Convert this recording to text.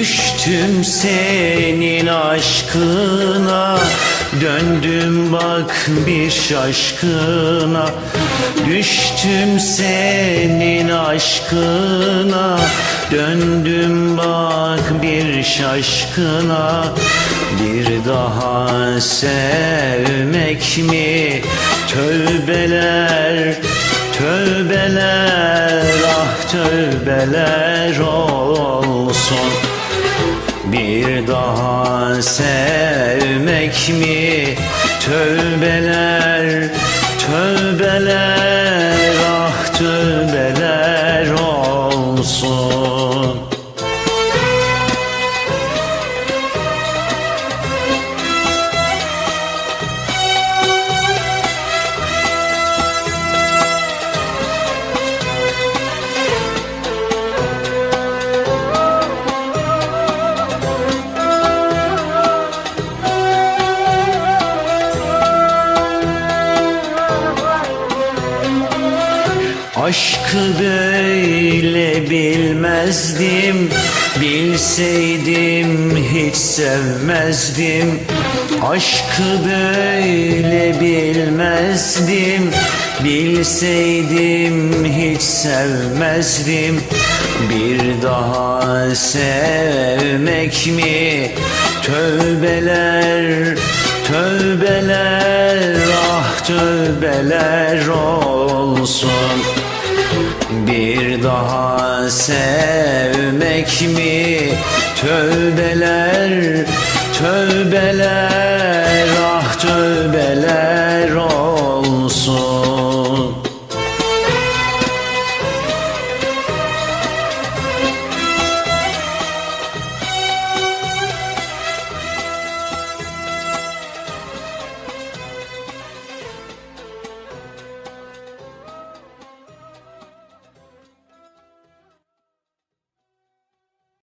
Düştüm senin aşkına Döndüm bak bir şaşkına Düştüm senin aşkına Döndüm bak bir şaşkına Bir daha sevmek mi? Tövbeler Tövbeler ah tövbeler olsun Daha sevmek mi? Tövbeler Tövbeler Aşkı böyle bilmezdim Bilseydim hiç sevmezdim. Aşkı böyle bilmezdim Bilseydim hiç sevmezdim. Bir daha sevmek mi? Tövbeler, tövbeler Ah tövbeler olsun bir daha sevmek mi? Tövbeler, tövbeler